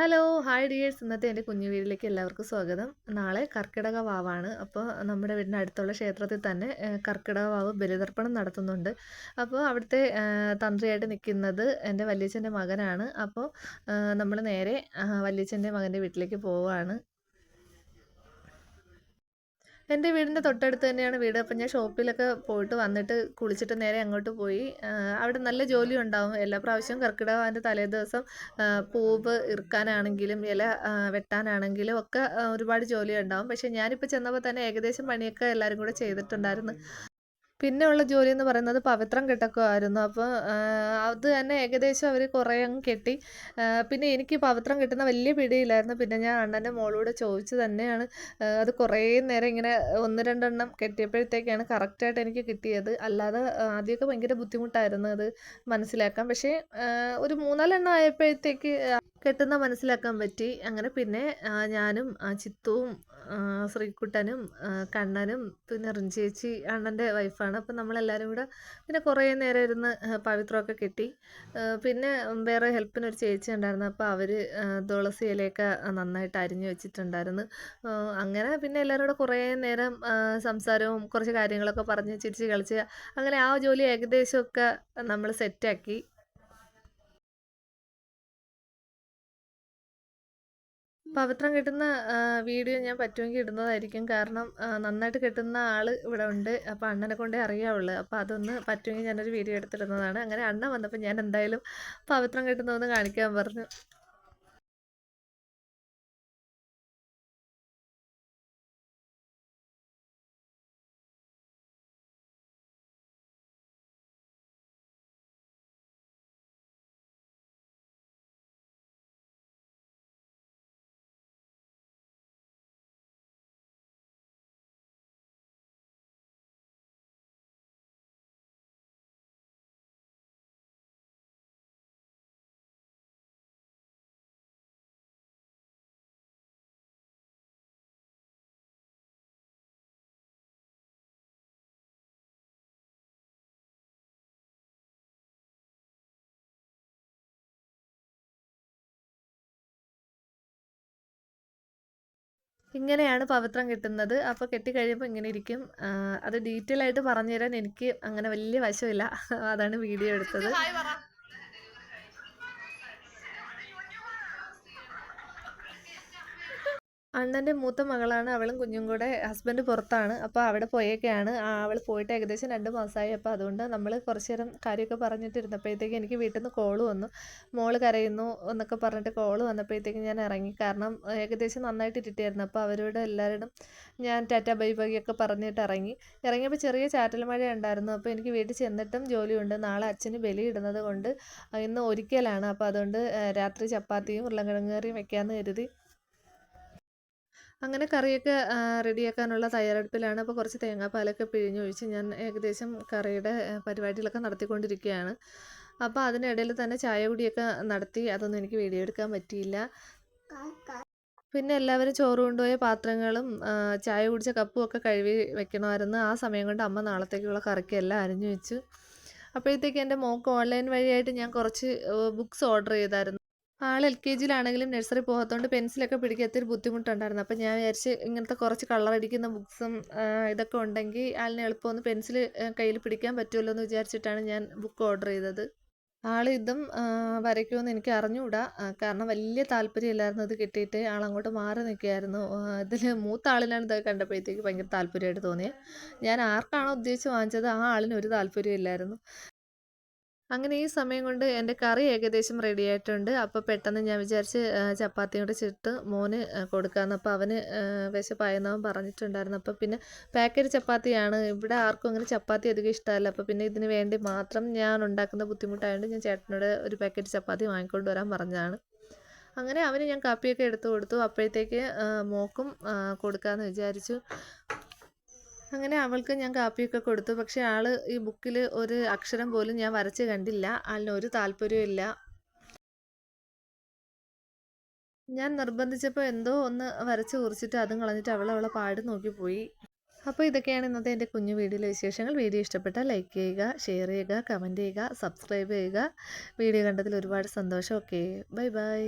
Hello hi dears. ഇന്നത്തെ എന്റെ കുഞ്ഞു വീട്ടിലേക്ക് എല്ലാവർക്കും സ്വാഗതം. നാളെ കർക്കിടക വാവാണ്. അപ്പോൾ നമ്മുടെ വീടിന്റെ അടുത്തുള്ള ക്ഷേത്രത്തിൽ തന്നെ കർക്കിടക വാവ് ബലിതർപ്പണം നടത്തുന്നുണ്ട്. അപ്പോൾ അവിടുത്തെ തന്ത്രിയായിട്ട് നിൽക്കുന്നത് എന്റെ വല്യച്ഛന്റെ മകനാണ്. അപ്പോൾ നമ്മൾ നേരെ വല്യച്ഛന്റെ മകന്റെ വീട്ടിലേക്ക് പോവുകയാണ് എന്റെ വീടിന്റെ തൊട്ടടുത്ത് തന്നെയാണ് വീട്. അപ്പം ഞാൻ ഷോപ്പിലൊക്കെ പോയിട്ട് വന്നിട്ട് കുളിച്ചിട്ട് നേരെ അങ്ങോട്ട് പോയി. അവിടെ നല്ല ജോലി ഉണ്ടാവും. എല്ലാ പ്രാവശ്യവും കർക്കിടകത്തിന്റെ തലേ ദിവസം പൂവ് ഇറുക്കാനാണെങ്കിലും ഇല വെട്ടാനാണെങ്കിലും ഒക്കെ ഒരുപാട് ജോലി ഉണ്ടാവും. പക്ഷേ ഞാനിപ്പോൾ ചെന്നപ്പോൾ തന്നെ ഏകദേശം പണിയൊക്കെ എല്ലാവരും കൂടെ ചെയ്തിട്ടുണ്ടായിരുന്നു. പിന്നെ ഉള്ള ജോലി എന്ന് പറയുന്നത് പവിത്രം കെട്ടൊക്കെയായിരുന്നു അപ്പോൾ അത് തന്നെ ഏകദേശം അവർ കുറേ അങ്ങ് കെട്ടി. പിന്നെ എനിക്ക് പവിത്രം കെട്ടുന്ന വലിയ പിടിയില്ലായിരുന്നു. പിന്നെ ഞാൻ അണ്ണന്റെ മോളോട് ചോദിച്ചു തന്നെയാണ് അത് കുറേ നേരം ഇങ്ങനെ ഒന്ന് രണ്ടെണ്ണം കെട്ടിയപ്പോഴത്തേക്കാണ് കറക്റ്റായിട്ട് എനിക്ക് കിട്ടിയത്. അല്ലാതെ ആദ്യമൊക്കെ ഭയങ്കര ബുദ്ധിമുട്ടായിരുന്നു അത് മനസ്സിലാക്കാൻ. പക്ഷേ ഒരു മൂന്നാലെണ്ണം ആയപ്പോഴത്തേക്ക് കെട്ടുന്ന മനസ്സിലാക്കാൻ പറ്റി. അങ്ങനെ പിന്നെ ഞാനും ചിത്തുവും ശ്രീക്കുട്ടനും കണ്ണനും പിന്നെ റിഞ്ചേച്ചി അണ്ണന്റെ വൈഫാണ്. അപ്പം നമ്മളെല്ലാവരും കൂടെ പിന്നെ കുറേ നേരം ഇരുന്ന് പവിത്രമൊക്കെ കെട്ടി. പിന്നെ വേറെ ഹെൽപ്പിനൊരു ചേച്ചി ഉണ്ടായിരുന്നു. അപ്പോൾ അവർ തുളസി ഇലയൊക്കെ നന്നായിട്ട് അരിഞ്ഞു വെച്ചിട്ടുണ്ടായിരുന്നു. അങ്ങനെ പിന്നെ എല്ലാവരും കൂടെ കുറേ നേരം സംസാരവും കുറച്ച് കാര്യങ്ങളൊക്കെ പറഞ്ഞ് ചിരിച്ച് കളിച്ച് അങ്ങനെ ആ ജോലി ഏകദേശമൊക്കെ നമ്മൾ സെറ്റാക്കി. പവിത്രം കിട്ടുന്ന വീഡിയോ ഞാൻ പറ്റുമെങ്കിൽ ഇടുന്നതായിരിക്കും. കാരണം നന്നായിട്ട് കെട്ടുന്ന ആൾ ഇവിടെ ഉണ്ട്. അപ്പോൾ അണ്ണനെ കൊണ്ടേ അറിയാവുള്ളൂ. അപ്പോൾ അതൊന്ന് പറ്റുമെങ്കിൽ ഞാനൊരു വീഡിയോ എടുത്തിടുന്നതാണ്. അങ്ങനെ അണ്ണൻ വന്നപ്പോൾ ഞാൻ എന്തായാലും പവിത്രം കിട്ടുന്നതൊന്ന് കാണിക്കാൻ പറഞ്ഞു. ഇങ്ങനെയാണ് പവിത്രം കിട്ടുന്നത്. അപ്പോൾ കെട്ടിക്കഴിയുമ്പോൾ ഇങ്ങനെ ഇരിക്കും. അത് ഡീറ്റെയിൽ ആയിട്ട് പറഞ്ഞുതരാൻ എനിക്ക് അങ്ങനെ വലിയ വശമില്ല. അതാണ് വീഡിയോ എടുത്തത്. അണ്ണന്റെ മൂത്ത മകളാണ്. അവളും കുഞ്ഞും കൂടെ ഹസ്ബൻഡ് പുറത്താണ്. അപ്പോൾ അവിടെ പോയേക്കാണ്. അവൾ പോയിട്ട് ഏകദേശം രണ്ട് മാസമായി. അപ്പോൾ അതുകൊണ്ട് നമ്മൾ കുറച്ച് നേരം കാര്യമൊക്കെ പറഞ്ഞിട്ടിരുന്നപ്പോഴത്തേക്ക് എനിക്ക് വീട്ടിൽ നിന്ന് കോൾ വന്നു. മോൾ കരയുന്നു എന്നൊക്കെ പറഞ്ഞിട്ട് കോൾ വന്നപ്പോഴത്തേക്ക് ഞാൻ ഇറങ്ങി. കാരണം ഏകദേശം നന്നായിട്ട് ഇട്ടിട്ടായിരുന്നു അപ്പോൾ അവരോട് എല്ലാവരോടും ഞാൻ ടാറ്റ ബൈ ബൈ ഒക്കെ പറഞ്ഞിട്ട് ഇറങ്ങി. ഇറങ്ങിയപ്പോൾ ചെറിയ ചാറ്റൽ മഴ ഉണ്ടായിരുന്നു അപ്പോൾ എനിക്ക് വീട്ടിൽ ചെന്നിട്ടും ജോലിയുണ്ട്. നാളെ അച്ഛന് ബലി ഇടുന്നത് കൊണ്ട് ഇന്ന് ഒരിക്കലാണ്. അപ്പോൾ അതുകൊണ്ട് രാത്രി ചപ്പാത്തിയും ഉരുളക്കിഴങ്ങ് കറിയും വെക്കാമെന്ന് കരുതി അങ്ങനെ കറിയൊക്കെ റെഡിയാക്കാനുള്ള തയ്യാറെടുപ്പിലാണ്. അപ്പോൾ കുറച്ച് തേങ്ങാപ്പാലൊക്കെ പിഴിഞ്ഞൊഴിച്ച് ഞാൻ ഏകദേശം കറിയുടെ പരിപാടികളൊക്കെ നടത്തിക്കൊണ്ടിരിക്കുകയാണ്. അപ്പോൾ അതിനിടയിൽ തന്നെ ചായ കുടിയൊക്കെ നടത്തി അതൊന്നും എനിക്ക് വീഡിയോ എടുക്കാൻ പറ്റിയില്ല. പിന്നെ എല്ലാവരും ചോറ് കൊണ്ടുപോയ പാത്രങ്ങളും ചായ കുടിച്ച കപ്പും ഒക്കെ കഴുകി വെക്കണമായിരുന്നു. ആ സമയം കൊണ്ട് അമ്മ നാളത്തേക്കുള്ള കറിക്കെല്ലാം അരിഞ്ഞു വെച്ചു. അപ്പോഴത്തേക്ക് എന്റെ മോക്ക് ഓൺലൈൻ വഴിയായിട്ട് ഞാൻ കുറച്ച് ബുക്സ് ഓർഡർ ചെയ്തായിരുന്നു. ആൾ എൽ കെ ജിയിലാണെങ്കിലും നഴ്സറി പോകാത്തതുകൊണ്ട് പെൻസിലൊക്കെ പിടിക്കാൻ ഒത്തിരി ബുദ്ധിമുട്ടുണ്ടായിരുന്നു. അപ്പം ഞാൻ വിചാരിച്ച് ഇങ്ങനത്തെ കുറച്ച് കളറടിക്കുന്ന ബുക്സും ഇതൊക്കെ ഉണ്ടെങ്കിൽ ആളിനെ എളുപ്പമൊന്ന് പെൻസിൽ കയ്യിൽ പിടിക്കാൻ പറ്റുമല്ലോ എന്ന് വിചാരിച്ചിട്ടാണ് ഞാൻ ബുക്ക് ഓർഡർ ചെയ്തത്. ആൾ ഇതും വരയ്ക്കുമെന്ന് എനിക്ക് അറിഞ്ഞുകൂടാ കാരണം വലിയ താല്പര്യമില്ലായിരുന്നു ഇത് കിട്ടിയിട്ട്. ആൾ അങ്ങോട്ട് മാറി നിൽക്കുകയായിരുന്നു. ഇതിൽ മൂത്ത ആളിനാണ് ഇത് കണ്ടപ്പോഴത്തേക്ക് ഭയങ്കര താല്പര്യമായിട്ട് തോന്നിയത് ഞാൻ ആർക്കാണോ ഉദ്ദേശിച്ച് വാങ്ങിച്ചത് ആ ആളിന് ഒരു താല്പര്യമില്ലായിരുന്നു. അങ്ങനെ ഈ സമയം കൊണ്ട് എന്റെ കറി ഏകദേശം റെഡി ആയിട്ടുണ്ട്. അപ്പോൾ പെട്ടെന്ന് ഞാൻ വിചാരിച്ച് ചപ്പാത്തി കൂടെ ചുട്ട് മോന് കൊടുക്കാമെന്ന് അപ്പോൾ അവന് വിശപ്പായെന്നവൻ പറഞ്ഞിട്ടുണ്ടായിരുന്നു. അപ്പോൾ പിന്നെ പാക്കറ്റ് ചപ്പാത്തിയാണ്. ഇവിടെ ആർക്കും അങ്ങനെ ചപ്പാത്തി അധികം ഇഷ്ടമല്ല. അപ്പോൾ പിന്നെ ഇതിന് വേണ്ടി മാത്രം ഞാൻ ഉണ്ടാക്കുന്ന ബുദ്ധിമുട്ടായതുകൊണ്ട് ഞാൻ ചേട്ടനോട് ഒരു പാക്കറ്റ് ചപ്പാത്തി വാങ്ങിക്കൊണ്ട് വരാൻ പറഞ്ഞതാണ്. അങ്ങനെ അവന് ഞാൻ കാപ്പിയൊക്കെ എടുത്തു കൊടുത്തു. അപ്പോഴത്തേക്ക് മോക്കും കൊടുക്കാമെന്ന് വിചാരിച്ചു. അങ്ങനെ അവൾക്ക് ഞാൻ കാപ്പിയൊക്കെ കൊടുത്തു. പക്ഷേ ആൾ ഈ ബുക്കിൽ ഒരു അക്ഷരം പോലും ഞാൻ വരച്ച് കണ്ടില്ല. ആളിന് ഒരു താല്പര്യമില്ല ഞാൻ നിർബന്ധിച്ചപ്പോൾ എന്തോ ഒന്ന് വരച്ച് കുറിച്ചിട്ട് അതും കളഞ്ഞിട്ട് അവൾ അവളെ പാട് നോക്കിപ്പോയി അപ്പോൾ ഇതൊക്കെയാണ് ഇന്നത്തെ എന്റെ കുഞ്ഞു വീഡിയോയിലെ വിശേഷങ്ങൾ. വീഡിയോ ഇഷ്ടപ്പെട്ടാൽ ലൈക്ക് ചെയ്യുക ഷെയർ ചെയ്യുക കമന്റ് ചെയ്യുക സബ്സ്ക്രൈബ് ചെയ്യുക. വീഡിയോ കണ്ടതിൽ ഒരുപാട് സന്തോഷം. ഓക്കെ. Bye bye.